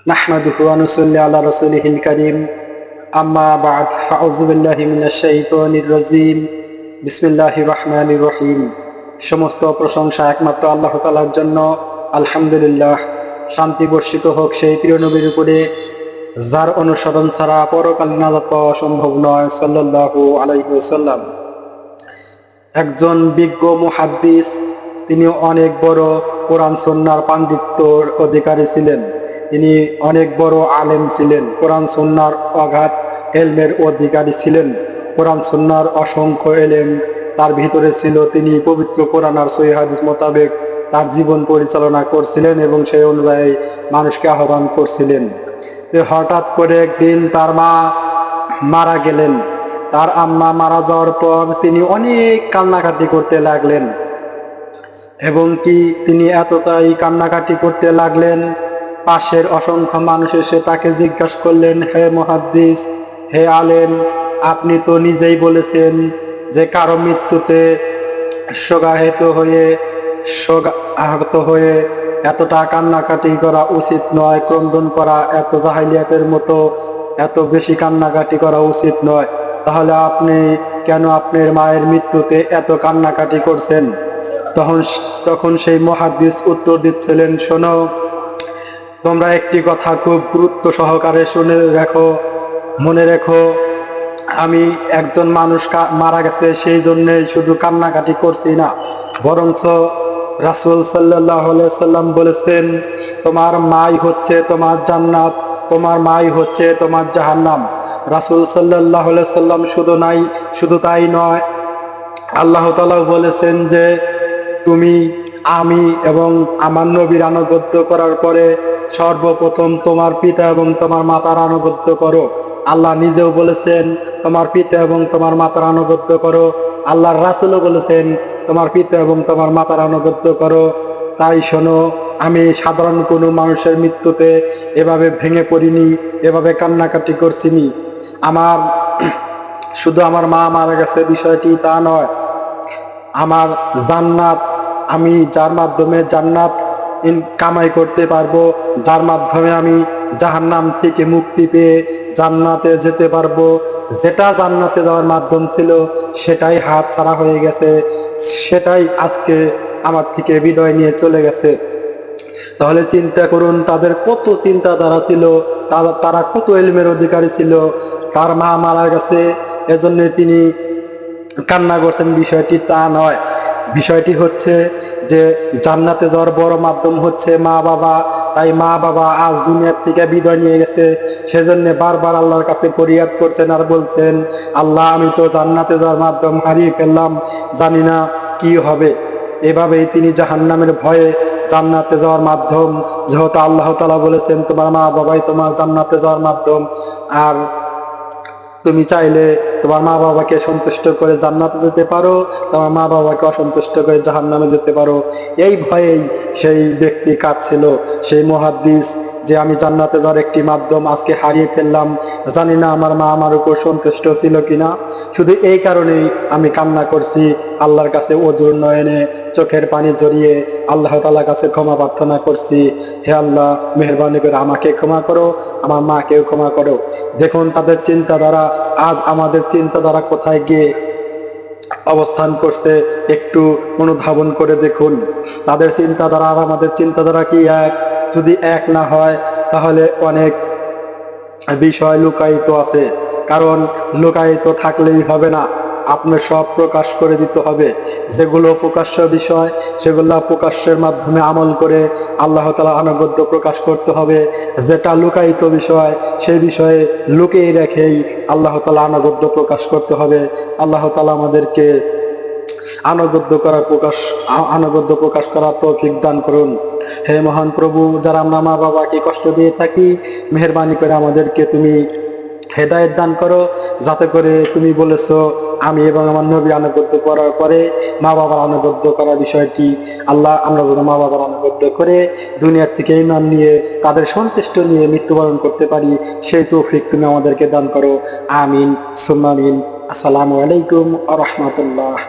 نحمده ونصلي على رسوله الكريم أما بعد فأعوذ بالله من الشيطان الرجيم بسم الله الرحمن الرحيم সমস্ত প্রশংসা একমাত্র আল্লাহ তালার জন্য আলহামদুলিল্লাহ শান্তি বর্ষিত হোক সেই প্রিয় নবীর উপরে যার অনুসরণ ছাড়া পরকাল নাজাত পাওয়া অসম্ভব নয় সাল্লাল্লাহু আলাইহি ওয়াসাল্লাম একজন বিজ্ঞ মুহাদ্দিস তিনি অনেক বড় কোরআন সন্ন্যার পাণ্ডিত্যর অধিকারী ছিলেন তিনি অনেক বড় আলেম ছিলেন। কোরআন সন্ন্যার অগাধ এলমের অধিকারী ছিলেন। কোরআন সন্ন্যার অসংখ্য এলেম তার ভিতরে ছিল। তিনি পবিত্র কোরআন আর সহি হাদিস মোতাবেক তার জীবন পরিচালনা করছিলেন এবং সেই অনুযায়ী মানুষকে আহ্বান করছিলেন। হঠাৎ করে একদিন তার মা মারা গেলেন। তার আম্মা মারা যাওয়ার পর তিনি অনেক কান্নাকাটি করতে লাগলেন। এবং কি তিনি এতটাই কান্নাকাটি করতে লাগলেন? পাশের অসংখ্য মানুষ এসে তাকে জিজ্ঞাসা করলেন, হে মহাদ্দিস, হে আলেম, আপনি তো নিজেই বলেছেন যে কারও মৃত্যুতে শোকাহিত হয়ে আহত হয়ে এতটা কান্নাকাটি করা উচিত নয়, ক্রন্দন করা এত জাহালিয়াতের মতো এত বেশি কান্নাকাটি করা উচিত নয়। তাহলে আপনি কেন আপনার মায়ের মৃত্যুতে এত কান্নাকাটি করছেন? তখন তখন সেই মহাদিস উত্তর দিচ্ছিলেন, শোনো তোমরা একটি কথা খুব গুরুত্ব সহকারে শুনে রেখো, মনে রেখো, আমি একজন মানুষ মারা গেছে, সেই জন্যে শুধু কান্নাকাটি করছি না, বরঞ্চ রাসুল সাল্লাহ সাল্লাম বলেছেন, তোমার মাই হচ্ছে তোমার জান্নাত, তোমার মাই হচ্ছে তোমার জাহান্নাম। রাসুল সাল্লাহ সাল্লাম শুধু নাই, শুধু তাই নয়, আল্লাহ তালা বলেছেন যে, তুমি আমি এবং আমার নবীর আনুগত্য করার পরে সর্বপ্রথম তোমার পিতা এবং তোমার মাতার আনুগত্য করো। আল্লাহ নিজেও বলেছেন, তোমার পিতা এবং তোমার মাতার আনুগত্য করো। আল্লাহর রাসুলও বলেছেন, তোমার পিতা এবং তোমার মাতার আনুগত্য করো। তাই শোনো, আমি সাধারণ কোনো মানুষের মৃত্যুতে এভাবে ভেঙে পড়িনি, এভাবে কান্নাকাটি করছিনি। আমার শুধু আমার মা মারা গেছে, বিষয়টি তা নয়। আমার জান্নাত আমি যার মাধ্যমে জান্নাত কামাই করতে পারব, যার মাধ্যমে আমি জাহান্নাম থেকে মুক্তি পেয়ে জান্নাতে যেতে পারব। যেটা জান্নাতে যাওয়ার মাধ্যম ছিল, সেটাই হাত ছাড়া হয়ে গেছে। সেটাই আজকে আমার থেকে বিদায় নিয়ে চলে গেছে। তাহলে চিন্তা করুন, তাদের কত চিন্তাধারা ছিল তারা কত এলমের অধিকারী ছিল। তার মা মারা গেছে, এজন্য তিনি কান্না করছেন, বিষয়টি তা নয়। বিষয়টি হচ্ছে যে জান্নাতে যাওয়ার বড় মাধ্যম হচ্ছে মা বাবা। তাই মা বাবা আজ দুনিয়ার থেকে বিদায় নিয়ে গেছে। সেজন্য বারবার আল্লাহর কাছে ফরিয়াদ করছেন আর বলছেন, আল্লাহ, আমি তো জান্নাতে যাওয়ার মাধ্যম হারিয়ে ফেললাম, জানি না কি হবে। এভাবেই তিনি জাহান্নামের ভয়ে জান্নাতে যাওয়ার মাধ্যম, যেহেতু আল্লাহ তালা বলেছেন, তোমার মা বাবাই তোমার জান্নাতে যাওয়ার মাধ্যম। আর তুমি চাইলে তোমার মা বাবাকে সন্তুষ্ট করে জান্নাতে যেতে পারো, তোমার মা বাবাকে অসন্তুষ্ট করে জাহান্নামে যেতে পারো। এই ভয়েই সেই ব্যক্তি কাঁদছিল, সেই মহাদ্দিস যে আমি জান্নাতে যাওয়ার একটি মাধ্যম আজকে হারিয়ে ফেললাম। জানি না আমার মা আমার উপর সন্তুষ্ট ছিল কিনা। শুধু এই কারণেই আমি কান্না করছি। আল্লাহর কাছে অজুর নয়নে চোখের পানি জড়িয়ে আল্লাহ তালার কাছে ক্ষমা প্রার্থনা করছি। হে আল্লাহ, মেহরবানি করে আমাকে ক্ষমা করো, আমার মাকেও ক্ষমা করো। দেখুন, তাদের চিন্তাধারা আজ আমাদের চিন্তাধারা কোথায় গিয়ে অবস্থান করছে, একটু অনুধাবন করে দেখুন। তাদের চিন্তাধারা আর আমাদের চিন্তাধারা কি এক? যদি এক না হয়, তাহলে অনেক বিষয় লুকায়িত আছে। কারণ লুকায়িত থাকলেই হবে না। আপনার সব প্রকাশ করে দিতে হবে। যেগুলো প্রকাশ্য বিষয়, সেগুলো প্রকাশ্যের মাধ্যমে আমল করে আল্লাহ তালা আনুগত্য প্রকাশ করতে হবে। যেটা লুকায়িত বিষয়, সেই বিষয়ে লুকিয়ে রেখেই আল্লাহ তালা আনুগত্য প্রকাশ করতে হবে। আল্লাহ তালা আমাদেরকে আনুগত্য করা প্রকাশ আনুগত্য প্রকাশ করার তৌফিক দান করুন। হে মহান প্রভু, যারা আমরা মা বাবাকে কষ্ট দিয়ে থাকি, মেহরবানি করে আমাদেরকে তুমি হেদায়ত দান করো, যাতে করে তুমি বলেছ, আমি এবং আমার নবী আনুগত্য করার পরে মা বাবার আনুগত্য করার বিষয়টি আল্লাহ, আমরা যেন মা বাবার আনুগত্য করে দুনিয়ার থেকে ইমান নিয়ে, তাদের সন্তুষ্ট নিয়ে মৃত্যুবরণ করতে পারি, সেই তৌফিক তুমি আমাদেরকে দান করো। আমিন সুম্মামিন আসসালামু আলাইকুম আ রহমতুল্লাহ।